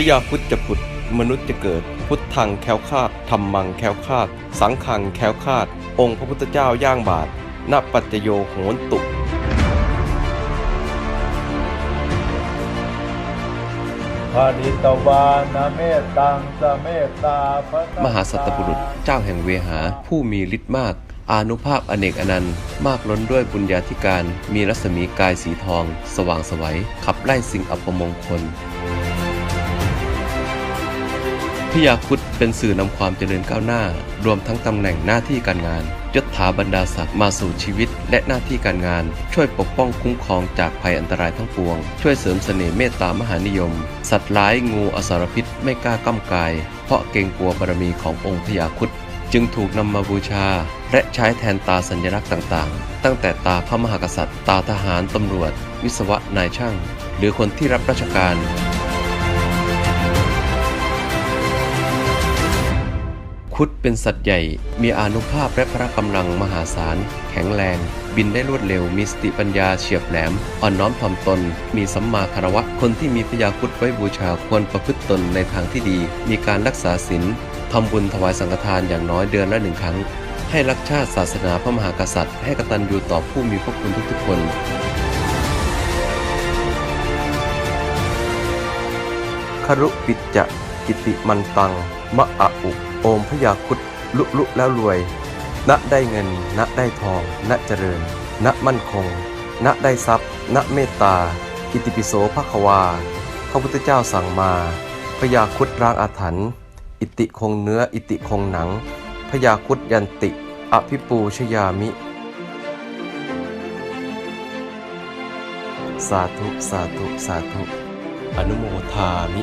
พญาพุทธจะผุดมนุษย์จะเกิด พุทธังแคล้วคลาดธรรมังแคล้วคลาด สังขังแคล้วคลาด องค์พระพุทธเจ้าย่างบาทณปัจจโยโหนตุภริตวานาเมตตังสเมตตาภะมหาสัตบุรุษเจ้าแห่งเวหา ผู้มีฤทธิ์มาก อานุภาพอเนกอนันต์ มากล้นด้วยบุญญาธิการ มีรัศมีกายสีทอง สว่างไสวัย ขับไล่สิ่งอัปมงคล พยาคุดเป็นสื่อนำความเจริญก้าวหน้า รวมทั้งตำแหน่งหน้าที่การงานยศถาบรรดาศักดิ์มาสู่ชีวิต และหน้าที่การงาน ช่วยปกป้องคุ้มครองจากภัยอันตรายทั้งปวง ช่วยเสริมเสน่ห์เมตตามหานิยม สัตว์ร้ายงูอสารพิษไม่กล้าก้ำกาย เพราะเกรงกลัวบารมีขององค์พญาคุดจึงถูกนำมาบูชา และใช้แทนตาสัญลักษณ์ต่างๆ ตั้งแต่ตาพระมหากษัตริย์ ตาทหารตำรวจ วิศวะนายช่าง หรือคนที่รับราชการ คุดเป็นสัตว์ใหญ่ มีอานุภาพและพละกำลังมหาศาล แข็งแรง บินได้รวดเร็ว มีสติปัญญาเฉียบแหลม อ่อนน้อมถ่อมตน มีสัมมาคารวะ คนที่มีพยาคุดไว้บูชาควรประพฤติตนในทางที่ดี มีการรักษาศีลทำบุญถวายสังฆทานอย่างน้อยเดือนละหนึ่งครั้ง ให้รักชาติศาสนาพระมหากษัตริย์ ให้กตัญญูต่อผู้มีพระคุณทุกๆคนครุปิจจะกิติมันตัง มะอะอุ โอมพยาคุดลุลุแล้วรวย ณได้เงิน ณได้ทอง ณเจริญ ณมั่นคง ณได้ทรัพย์ ณเมตตา อิติปิโสภควา พระพุทธเจ้าสั่งมา พยาคุดร้างอาถรรพ์ อิติคงเนื้อ อิติคงหนัง พยาคุดยันติ อภิปูชยามิ สาธุ สาธุ สาธุ อนุโมทามิ